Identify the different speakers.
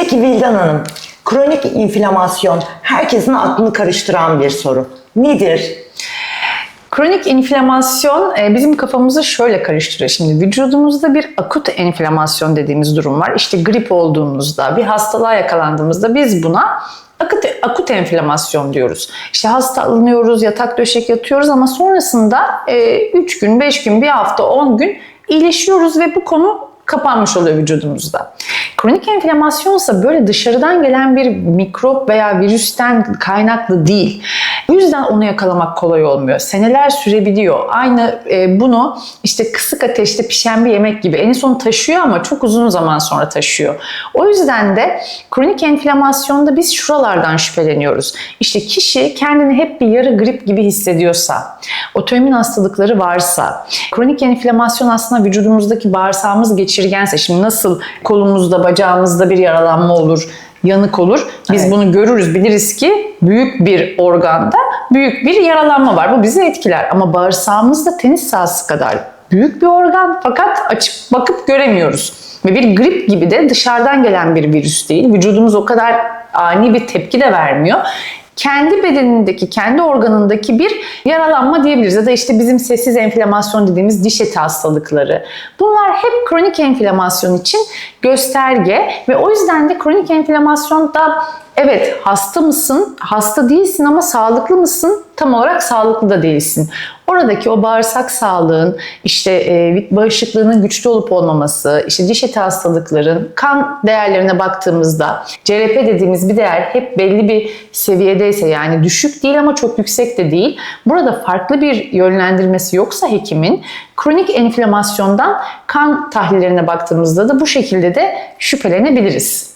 Speaker 1: Peki Vildan Hanım, kronik inflamasyon herkesin aklını karıştıran bir soru. Nedir?
Speaker 2: Kronik inflamasyon e, bizim kafamızı şöyle karıştırıyor. Şimdi vücudumuzda bir akut enflamasyon dediğimiz durum var. İşte grip olduğumuzda, bir hastalığa yakalandığımızda biz buna akut, akut enflamasyon diyoruz. İşte hastalanıyoruz, yatak döşek yatıyoruz ama sonrasında 3 gün, 5 gün, bir hafta, 10 gün iyileşiyoruz ve bu konu kapanmış oluyor vücudumuzda. Kronik enflamasyonsa böyle dışarıdan gelen bir mikrop veya virüsten kaynaklı değil. Bu yüzden onu yakalamak kolay olmuyor. Seneler sürebiliyor. Aynı e, bunu işte kısık ateşte pişen bir yemek gibi en son taşıyor ama çok uzun zaman sonra taşıyor. O yüzden de kronik enflamasyonda biz şuralardan şüpheleniyoruz. İşte kişi kendini hep bir yarı grip gibi hissediyorsa, otoimmün hastalıkları varsa, kronik enflamasyon aslında vücudumuzdaki bağırsağımız geçirgense, şimdi nasıl kolumuzda, bacağımızda bir yaralanma olur, yanık olur. Biz
Speaker 1: Evet.
Speaker 2: bunu görürüz, biliriz ki büyük bir organda büyük bir yaralanma var. Bu bizi etkiler. Ama bağırsağımız da tenis sahası kadar büyük bir organ fakat açıp bakıp göremiyoruz. Ve bir grip gibi de dışarıdan gelen bir virüs değil. Vücudumuz o kadar ani bir tepki de vermiyor kendi bedenindeki, kendi organındaki bir yaralanma diyebiliriz. Ya da işte bizim sessiz enflamasyon dediğimiz diş eti hastalıkları. Bunlar hep kronik enflamasyon için gösterge ve o yüzden de kronik enflamasyonda evet hasta mısın, hasta değilsin ama sağlıklı mısın? Tam olarak sağlıklı da değilsin. Oradaki o bağırsak sağlığın, işte e, bağışıklığının güçlü olup olmaması, işte diş eti hastalıkların, kan değerlerine baktığımızda CRP dediğimiz bir değer hep belli bir seviyedeyse yani düşük değil ama çok yüksek de değil. Burada farklı bir yönlendirmesi yoksa hekimin kronik enflamasyondan kan tahlillerine baktığımızda da bu şekilde de şüphelenebiliriz.